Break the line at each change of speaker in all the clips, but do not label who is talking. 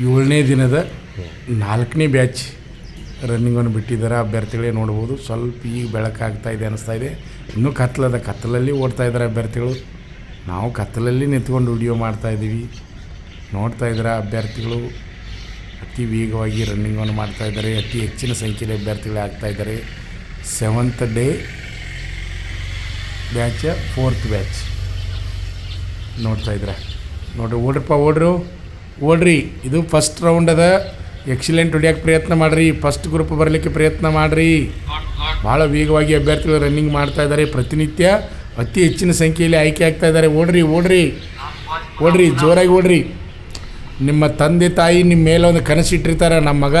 ಏಳನೇ ದಿನದ ನಾಲ್ಕನೇ ಬ್ಯಾಚ್ ರನ್ನಿಂಗನ್ನು ಬಿಟ್ಟಿದ್ದಾರೆ. ಅಭ್ಯರ್ಥಿಗಳೇ ನೋಡ್ಬೋದು. ಸ್ವಲ್ಪ ಈಗ ಬೆಳಕಾಗ್ತಾ ಇದೆ ಅನ್ನಿಸ್ತಾ ಇದೆ. ಇನ್ನೂ ಕತ್ತಲದ ಕತ್ತಲಲ್ಲಿ ಓಡ್ತಾ ಇದ್ದಾರೆ ಅಭ್ಯರ್ಥಿಗಳು. ನಾವು ಕತ್ತಲಲ್ಲಿ ನಿಂತ್ಕೊಂಡು ವಿಡಿಯೋ ಮಾಡ್ತಾ ಇದ್ದೀವಿ. ನೋಡ್ತಾ ಇದ್ದಾರೆ ಅಭ್ಯರ್ಥಿಗಳು? ಅತಿ ವೇಗವಾಗಿ ರನ್ನಿಂಗನ್ನು ಮಾಡ್ತಾ ಇದ್ದಾರೆ. ಅತಿ ಹೆಚ್ಚಿನ ಸಂಖ್ಯೆಯಲ್ಲಿ ಅಭ್ಯರ್ಥಿಗಳೇ ಆಗ್ತಾ ಇದ್ದಾರೆ. Seventh day batch fourth batch ನೋಡ್ತಾ ಇದ್ದಾರೆ? ನೋಡ್ರಿ, ಓಡ್ರಪ್ಪ, ಓಡ್ರು. ಓಡ್ರಿ, ಇದು ಫಸ್ಟ್ ರೌಂಡ್ ಅದ. ಎಕ್ಸಿಲೆಂಟ್ ಹೊಡಿಯೋಕೆ ಪ್ರಯತ್ನ ಮಾಡಿರಿ. ಫಸ್ಟ್ ಗ್ರೂಪ್ ಬರಲಿಕ್ಕೆ ಪ್ರಯತ್ನ ಮಾಡಿರಿ. ಭಾಳ ವೇಗವಾಗಿ ಅಭ್ಯರ್ಥಿಗಳು ರನ್ನಿಂಗ್ ಮಾಡ್ತಾ ಇದ್ದಾರೆ ಪ್ರತಿನಿತ್ಯ ಅತಿ ಹೆಚ್ಚಿನ ಸಂಖ್ಯೆಯಲ್ಲಿ ಆಯ್ಕೆ ಆಗ್ತಾ ಇದ್ದಾರೆ ಓಡ್ರಿ ಓಡ್ರಿ. ಓಡ್ರಿ, ಜೋರಾಗಿ ಓಡ್ರಿ. ನಿಮ್ಮ ತಂದೆ, ತಾಯಿ, ನಿಮ್ಮ ಮೇಲೆ ಒಂದು ಕನಸಿಟ್ಟಿರ್ತಾರೆ ನಮ್ಮ ಮಗ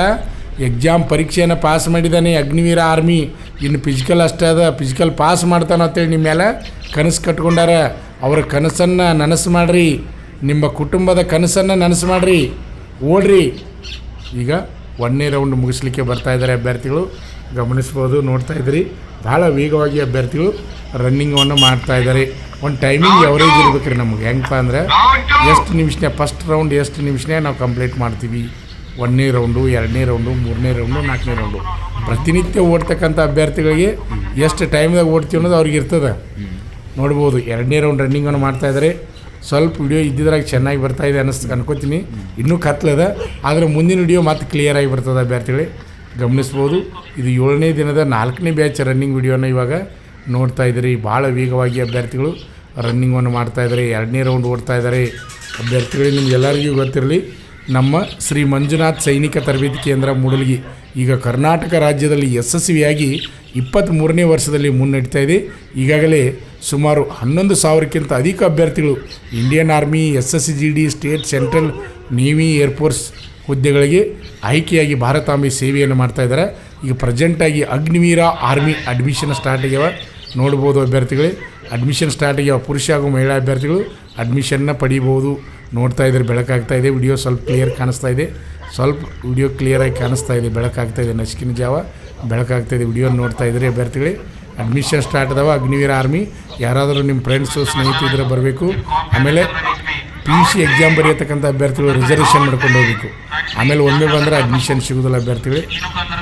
ಎಕ್ಸಾಮ್ ಪರೀಕ್ಷೆಯನ್ನು ಪಾಸ್ ಮಾಡಿದ್ದಾನೆ ಅಗ್ನಿವೀರ ಆರ್ಮಿ ಇನ್ನು ಫಿಸಿಕಲ್ ಅಷ್ಟೇ ಅದ. ಫಿಸಿಕಲ್ ಪಾಸ್ ಮಾಡ್ತಾನೆ ಅಂತೇಳಿ ನಿಮ್ಮ ಮೇಲೆ ಕನಸು ಕಟ್ಕೊಂಡಾರ. ಅವರ ಕನಸನ್ನು ನನಸು ಮಾಡಿರಿ. ನಿಮ್ಮ ಕುಟುಂಬದ ಕನಸನ್ನು ನನಸು ಮಾಡಿರಿ, ಓಡ್ರಿ. ಈಗ ಒಂದನೇ ರೌಂಡ್ ಮುಗಿಸ್ಲಿಕ್ಕೆ ಬರ್ತಾ ಇದ್ದಾರೆ ಅಭ್ಯರ್ಥಿಗಳು. ಗಮನಿಸ್ಬೋದು, ನೋಡ್ತಾ ಇದ್ದೀರಿ ಭಾಳ ವೇಗವಾಗಿ ಅಭ್ಯರ್ಥಿಗಳು ರನ್ನಿಂಗನ್ನು ಮಾಡ್ತಾ ಇದ್ದಾರೆ. ಒಂದು ಟೈಮಿಂಗ್ ಎವರೇಜ್ ಇರ್ಬೇಕು ರೀ ನಮಗೆ. ಹೆಂಗಪ್ಪ ಅಂದ್ರೆ ಎಷ್ಟು ನಿಮಿಷನೇ ಫಸ್ಟ್ ರೌಂಡ್ ಎಷ್ಟು ನಿಮಿಷನೇ ನಾವು ಕಂಪ್ಲೀಟ್ ಮಾಡ್ತೀವಿ. ಒಂದನೇ ರೌಂಡು ಎರಡನೇ ರೌಂಡು ಮೂರನೇ ರೌಂಡು ನಾಲ್ಕನೇ ರೌಂಡು ಪ್ರತಿನಿತ್ಯ ಓಡ್ತಕ್ಕಂಥ ಅಭ್ಯರ್ಥಿಗಳಿಗೆ ಎಷ್ಟು ಟೈಮ್ದಾಗ ಓಡ್ತೀವಿ ಅನ್ನೋದು ಅವ್ರಿಗೆ ಇರ್ತದೆ. ನೋಡ್ಬೋದು, ಎರಡನೇ ರೌಂಡ್ ರನ್ನಿಂಗನ್ನು ಮಾಡ್ತಾ ಇದ್ದಾರೆ. ಸ್ವಲ್ಪ ವಿಡಿಯೋ ಇದ್ದಿದ್ರಾಗ ಚೆನ್ನಾಗಿ ಬರ್ತಾ ಇದೆ ಅನ್ನಿಸ್ತು, ಅನ್ಕೋತೀನಿ. ಇನ್ನೂ ಕತ್ಲದ, ಆದರೆ ಮುಂದಿನ ವಿಡಿಯೋ ಮತ್ತೆ ಕ್ಲಿಯರಾಗಿ ಬರ್ತದೆ ಅಭ್ಯರ್ಥಿಗಳೇ. ಗಮನಿಸ್ಬೋದು. ಇದು ಏಳನೇ ದಿನದ ನಾಲ್ಕನೇ ಬ್ಯಾಚ್ ರನ್ನಿಂಗ್ ವಿಡಿಯೋನ ಇವಾಗ ನೋಡ್ತಾ ಇದ್ದೀರಿ. ಭಾಳ ವೇಗವಾಗಿ ಅಭ್ಯರ್ಥಿಗಳು ರನ್ನಿಂಗನ್ನು ಮಾಡ್ತಾ ಇದ್ದಾರೆ. ಎರಡನೇ ರೌಂಡ್ ಓಡ್ತಾ ಇದ್ದಾರೆ. ಅಭ್ಯರ್ಥಿಗಳಿಗೆ ನಿಮ್ಗೆಲ್ಲರಿಗೂ ಗೊತ್ತಿರಲಿ, ನಮ್ಮ ಶ್ರೀ ಮಂಜುನಾಥ್ ಸೈನಿಕ ತರಬೇತಿ ಕೇಂದ್ರ ಮೂಡಲಗಿ ಈಗ ಕರ್ನಾಟಕ ರಾಜ್ಯದಲ್ಲಿ ಯಶಸ್ವಿಯಾಗಿ ಇಪ್ಪತ್ತ್ಮೂರನೇ ವರ್ಷದಲ್ಲಿ ಮುನ್ನಡೀತಾ ಇದೆ. ಈಗಾಗಲೇ ಸುಮಾರು ಹನ್ನೊಂದು ಸಾವಿರಕ್ಕಿಂತ ಅಧಿಕ ಅಭ್ಯರ್ಥಿಗಳು Indian army, S S G D, state central navy air force ಹುದ್ದೆಗಳಿಗೆ ಆಯ್ಕೆಯಾಗಿ ಭಾರತಾಂಬೆ ಸೇವೆಯನ್ನು ಮಾಡ್ತಾಯಿದ್ದಾರೆ ಈಗ ಪ್ರೆಸೆಂಟಾಗಿ ಅಗ್ನಿವೀರ ಆರ್ಮಿ ಅಡ್ಮಿಷನ್ ಸ್ಟಾರ್ಟ್ ಆಗ್ಯಾವ. ನೋಡ್ಬೋದು ಅಭ್ಯರ್ಥಿಗಳೇ, ಅಡ್ಮಿಷನ್ ಸ್ಟಾರ್ಟ್ ಆಗ್ಯಾವ. ಪುರುಷ ಹಾಗೂ ಮಹಿಳಾ ಅಭ್ಯರ್ಥಿಗಳು ಅಡ್ಮಿಷನ್ನ ಪಡಿಬೋದು. ನೋಡ್ತಾ ಇದ್ರೆ ಬೆಳಕಾಗ್ತಾ ಇದೆ. ವಿಡಿಯೋ ಸ್ವಲ್ಪ ಕ್ಲಿಯರ್ ಕಾಣಿಸ್ತಾ ಇದೆ. ಸ್ವಲ್ಪ ವಿಡಿಯೋ ಕ್ಲಿಯರಾಗಿ ಕಾಣಿಸ್ತಾ ಇದೆ, ಬೆಳಕಾಗ್ತಾ ಇದೆ. ನಸಿಕಿನ ಜಾವ, ಬೆಳಕಾಗ್ತಾ ಇದೆ. ವಿಡಿಯೋ ನೋಡ್ತಾ ಇದ್ರೆ ಅಭ್ಯರ್ಥಿಗಳೇ ಅಡ್ಮಿಷನ್ ಸ್ಟಾರ್ಟ್ ಅದಾವ, ಅಗ್ನಿವೀರ ಆರ್ಮಿ ಯಾರಾದರೂ ನಿಮ್ಮ ಫ್ರೆಂಡ್ಸು ಸ್ನೇಹಿತರು ಇದ್ರೆ ಬರಬೇಕು. ಆಮೇಲೆ ಪಿ ಯು ಸಿ ಎಕ್ಸಾಮ್ ಬರೆಯತಕ್ಕಂಥ ಅಭ್ಯರ್ಥಿಗಳು ರಿಸರ್ವೇಷನ್ ಮಾಡ್ಕೊಂಡು ಹೋಗಬೇಕು. ಆಮೇಲೆ ಒಮ್ಮೆ ಬಂದರೆ ಅಡ್ಮಿಷನ್ ಸಿಗೋದಿಲ್ಲ ಅಭ್ಯರ್ಥಿಗಳು.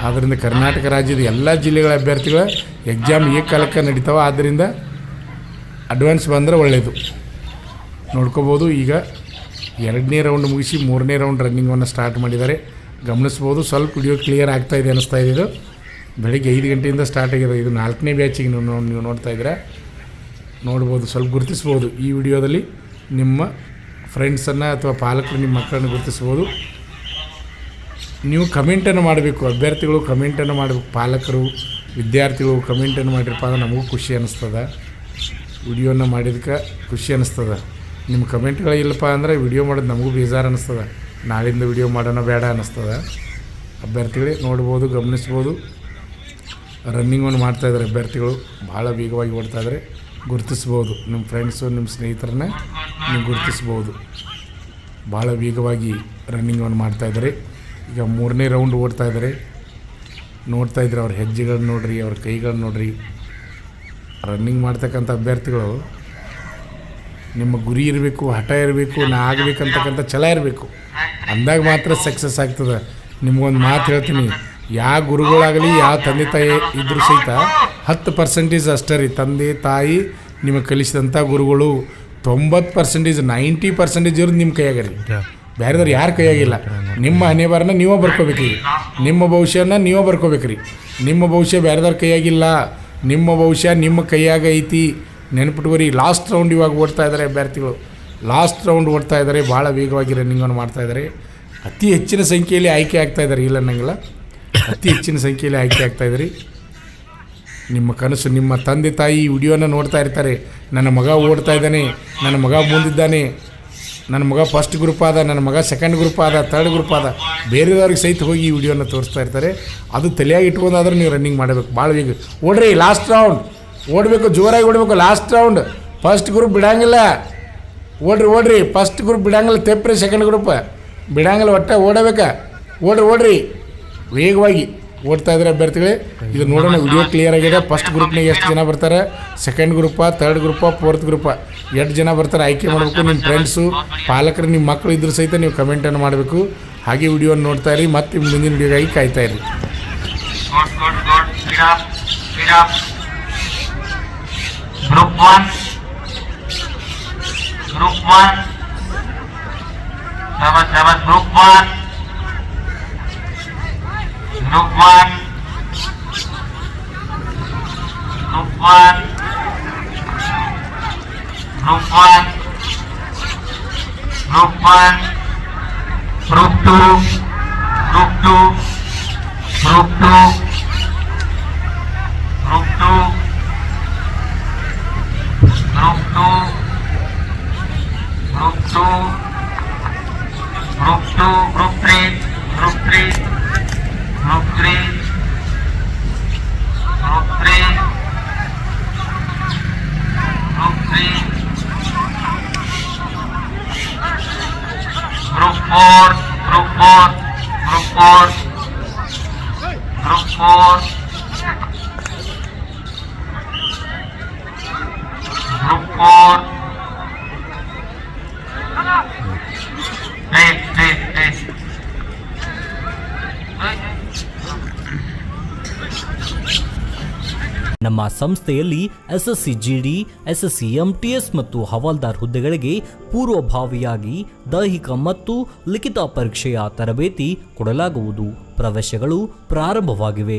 ಆದ್ದರಿಂದ ಕರ್ನಾಟಕ ರಾಜ್ಯದ ಎಲ್ಲ ಜಿಲ್ಲೆಗಳ ಅಭ್ಯರ್ಥಿಗಳ ಎಕ್ಸಾಮ್ ಏಕಾಲಕ್ಕೆ ನಡೀತಾವ. ಆದ್ದರಿಂದ ಅಡ್ವಾನ್ಸ್ ಬಂದರೆ ಒಳ್ಳೆಯದು ನೋಡ್ಕೋಬೋದು ಈಗ ಎರಡನೇ ರೌಂಡ್ ಮುಗಿಸಿ ಮೂರನೇ ರೌಂಡ್ ರನ್ನಿಂಗನ್ನು ಸ್ಟಾರ್ಟ್ ಮಾಡಿದ್ದಾರೆ. ಗಮನಿಸ್ಬೋದು, ಸ್ವಲ್ಪ ವಿಡಿಯೋ ಕ್ಲಿಯರ್ ಆಗ್ತಾ ಇದೆ ಅನ್ನಿಸ್ತಾ ಇದೆ ಇದು. ಬೆಳಿಗ್ಗೆ ಐದು ಗಂಟೆಯಿಂದ ಸ್ಟಾರ್ಟ್ ಆಗಿದೆ. ಇದು ನಾಲ್ಕನೇ ಬ್ಯಾಚಿಗೆ ನೀವು ನೀವು ನೋಡ್ತಾ ಇದ್ದೀರಾ? ನೋಡ್ಬೋದು, ಸ್ವಲ್ಪ ಗುರುತಿಸ್ಬೋದು ಈ ವಿಡಿಯೋದಲ್ಲಿ ನಿಮ್ಮ ಫ್ರೆಂಡ್ಸನ್ನು ಅಥವಾ ಪಾಲಕರು ನಿಮ್ಮ ಮಕ್ಕಳನ್ನು ಗುರುತಿಸ್ಬೋದು. ನೀವು ಕಮೆಂಟನ್ನು ಮಾಡಬೇಕು, ಅಭ್ಯರ್ಥಿಗಳು ಕಮೆಂಟನ್ನು ಮಾಡಬೇಕು, ಪಾಲಕರು, ವಿದ್ಯಾರ್ಥಿಗಳು ಕಮೆಂಟನ್ನು ಮಾಡಿರಪ್ಪ ಅಂದ್ರೆ ನಮಗೂ ಖುಷಿ ಅನ್ನಿಸ್ತದ. ವಿಡಿಯೋನ ಮಾಡಿದಕ್ಕೆ ಖುಷಿ ಅನ್ನಿಸ್ತದ. ನಿಮ್ಮ ಕಮೆಂಟ್ಗಳು ಇಲ್ಲಪ್ಪ ಅಂದ್ರೆ ವಿಡಿಯೋ ಮಾಡೋದು ನಮಗೂ ಬೇಜಾರು ಅನ್ನಿಸ್ತದೆ ನಾಳಿಂದ ವಿಡಿಯೋ ಮಾಡೋಣ ಬೇಡ ಅನ್ನಿಸ್ತದೆ ಅಭ್ಯರ್ಥಿಗಳೇ ನೋಡ್ಬೋದು, ಗಮನಿಸ್ಬೋದು. ರನ್ನಿಂಗ್ ಒಂದು ಮಾಡ್ತಾಯಿದ್ದಾರೆ ಅಭ್ಯರ್ಥಿಗಳು. ಭಾಳ ವೇಗವಾಗಿ ಓಡ್ತಾ ಇದ್ದಾರೆ ಗುರುತಿಸ್ಬೋದು. ನಿಮ್ಮ ಫ್ರೆಂಡ್ಸು ನಿಮ್ಮ ಸ್ನೇಹಿತರನ್ನ ನೀವು ಗುರುತಿಸ್ಬೋದು. ಭಾಳ ವೇಗವಾಗಿ ರನ್ನಿಂಗ್ ಒಂದು ಮಾಡ್ತಾಯಿದ್ದಾರೆ ಈಗ ಮೂರನೇ ರೌಂಡ್ ಓಡ್ತಾ ಇದ್ದಾರೆ ನೋಡ್ತಾ ಇದ್ದಾರೆ ಅವ್ರ ಹೆಜ್ಜೆಗಳನ್ನ ನೋಡ್ರಿ, ಅವ್ರ ಕೈಗಳನ್ನ ನೋಡ್ರಿ. ರನ್ನಿಂಗ್ ಮಾಡ್ತಕ್ಕಂಥ ಅಭ್ಯರ್ಥಿಗಳು ನಿಮ್ಮ ಗುರಿ ಇರಬೇಕು ಹಠ ಇರಬೇಕು ನಾ ಆಗಬೇಕಂತಕ್ಕಂಥ ಛಲ ಇರಬೇಕು. ಅಂದಾಗ ಮಾತ್ರ ಸಕ್ಸಸ್ ಆಗ್ತದೆ. ನಿಮ್ಗೊಂದು ಮಾತು ಹೇಳ್ತೀನಿ. ಯಾವ ಗುರುಗಳಾಗಲಿ ಯಾವ ತಂದೆ ತಾಯಿ ಇದ್ರೂ ಸಹಿತ ಹತ್ತು ಪರ್ಸೆಂಟೇಜ್ ಅಷ್ಟೇ ರೀ. ತಂದೆ ತಾಯಿ ನಿಮಗೆ ಕಲಿಸಿದಂಥ ಗುರುಗಳು ತೊಂಬತ್ತು ಪರ್ಸೆಂಟೇಜ್ ನೈಂಟಿ ಪರ್ಸೆಂಟೇಜ್ ಇರೋದು ನಿಮ್ಮ ಕೈಯಾಗ ರೀ. ಬೇರೆದವ್ರು ಯಾರು ಕೈಯಾಗಿಲ್ಲ. ನಿಮ್ಮ ಹಣೆ ಬರನ ನೀವೇ ಬರ್ಕೋಬೇಕು ರೀ ನಿಮ್ಮ ಭವಿಷ್ಯನ ನೀವೇ ಬರ್ಕೋಬೇಕ್ರಿ. ನಿಮ್ಮ ಭವಿಷ್ಯ ಬೇರೆದವ್ರ ಕೈಯಾಗಿಲ್ಲ. ನಿಮ್ಮ ಭವಿಷ್ಯ ನಿಮ್ಮ ಕೈಯಾಗ ಐತಿ. ನೆನಪಿಟ್ಕೋರಿ ಲಾಸ್ಟ್ ರೌಂಡ್ ಇವಾಗ ಓಡ್ತಾ ಇದ್ದಾರೆ ಅಭ್ಯರ್ಥಿಗಳು ಲಾಸ್ಟ್ ರೌಂಡ್ ಓಡ್ತಾ ಇದ್ದಾರೆ ಭಾಳ ವೇಗವಾಗಿ ರನ್ನಿಂಗನ್ನು ಮಾಡ್ತಾ ಇದ್ದಾರೆ. ಅತಿ ಹೆಚ್ಚಿನ ಸಂಖ್ಯೆಯಲ್ಲಿ ಆಯ್ಕೆ ಆಗ್ತಾ ಇದ್ದಾರೆ, ಇಲ್ಲ ಅನ್ನಂಗಿಲ್ಲ. ಅತಿ ಹೆಚ್ಚಿನ ಸಂಖ್ಯೆಯಲ್ಲಿ ಆಯ್ಕೆ ಆಗ್ತಾ ಇದ್ದಾರೆ. ನಿಮ್ಮ ಕನಸು, ನಿಮ್ಮ ತಂದೆ ತಾಯಿ ವಿಡಿಯೋನ ನೋಡ್ತಾ ಇರ್ತಾರೆ. ನನ್ನ ಮಗ ಓಡ್ತಾ ಇದ್ದಾನೆ, ನನ್ನ ಮಗ ಮುಂದಿದ್ದಾನೆ, ನನ್ನ ಮಗ ಫಸ್ಟ್ ಗ್ರೂಪ್ ಆದ, ನನ್ನ ಮಗ ಸೆಕೆಂಡ್ ಗ್ರೂಪ್ ಆದ ತರ್ಡ್ ಗ್ರೂಪ್ ಆದ ಬೇರೆಯವ್ರಿಗೆ ಸಹಿತ ಹೋಗಿ ಈ ವಿಡಿಯೋನ ತೋರಿಸ್ತಾ ಇರ್ತಾರೆ. ಅದು ತಲೆಯಾಗಿ ಇಟ್ಕೊಂಡಾದ್ರೆ ನೀವು ರನ್ನಿಂಗ್ ಮಾಡಬೇಕು. ಭಾಳ ವೇಗ ಓಡ್ರಿ ಲಾಸ್ಟ್ ರೌಂಡ್ ಓಡಬೇಕು, ಜೋರಾಗಿ ಓಡಬೇಕು ಲಾಸ್ಟ್ ರೌಂಡ್ ಫಸ್ಟ್ ಗ್ರೂಪ್ ಬಿಡಂಗಿಲ್ಲ. ಓಡ್ರಿ ಓಡ್ರಿ. ಫಸ್ಟ್ ಗ್ರೂಪ್ ಬಿಡಂಗಿಲ್ಲ ತೆಪ್ಪ್ರಿ ಸೆಕೆಂಡ್ ಗ್ರೂಪ್ ಬಿಡಂಗಿಲ್ಲ, ಒಟ್ಟೆ ಓಡಬೇಕ. ಓಡ್ರಿ ಓಡ್ರಿ. ವೇಗವಾಗಿ ಓಡ್ತಾ ಇದ್ರೆ ಅಭ್ಯರ್ಥಿಗಳೇ. ಇದು ನೋಡೋಣ ವಿಡಿಯೋ ಕ್ಲಿಯರ್ ಆಗಿದೆ. ಫಸ್ಟ್ ಗ್ರೂಪ್ನಾಗ ಎಷ್ಟು ಜನ ಬರ್ತಾರೆ? Second group third group fourth group ಎಷ್ಟು ಜನ ಬರ್ತಾರೆ? ಆಯ್ಕೆ ಮಾಡಬೇಕು ನಿಮ್ಮ ಫ್ರೆಂಡ್ಸು ಪಾಲಕರು ನಿಮ್ಮ ಮಕ್ಕಳು ಇದ್ರೂ ಸಹಿತ ನೀವು ಕಮೆಂಟನ್ನು ಮಾಡಬೇಕು. ಹಾಗೆ ವಿಡಿಯೋನ ನೋಡ್ತಾ ಇರಿ. ಮತ್ತೆ ಮುಂದಿನ ವಿಡಿಯೋಗಾಗಿ ಕಾಯ್ತಾ ಇರಿ.
Group 1. Group 1. Seven, seven, group 1. Group 1. Group 1. Group 1. Group 1. Group 2. Group 4. Please, please, please.
ನಮ್ಮ ಸಂಸ್ಥೆಯಲ್ಲಿ ಎಸ್ಎಸ್ಸಿ ಜಿಡಿ ಎಸ್ಎಸ್ಸಿ ಎಂಟಿಎಸ್ ಮತ್ತು ಹವಾಲ್ದಾರ್ ಹುದ್ದೆಗಳಿಗೆ ಪೂರ್ವಭಾವಿಯಾಗಿ ದೈಹಿಕ ಮತ್ತು ಲಿಖಿತ ಪರೀಕ್ಷೆಯ ತರಬೇತಿ ಕೊಡಲಾಗುವುದು ಪ್ರವೇಶಗಳು ಪ್ರಾರಂಭವಾಗಿವೆ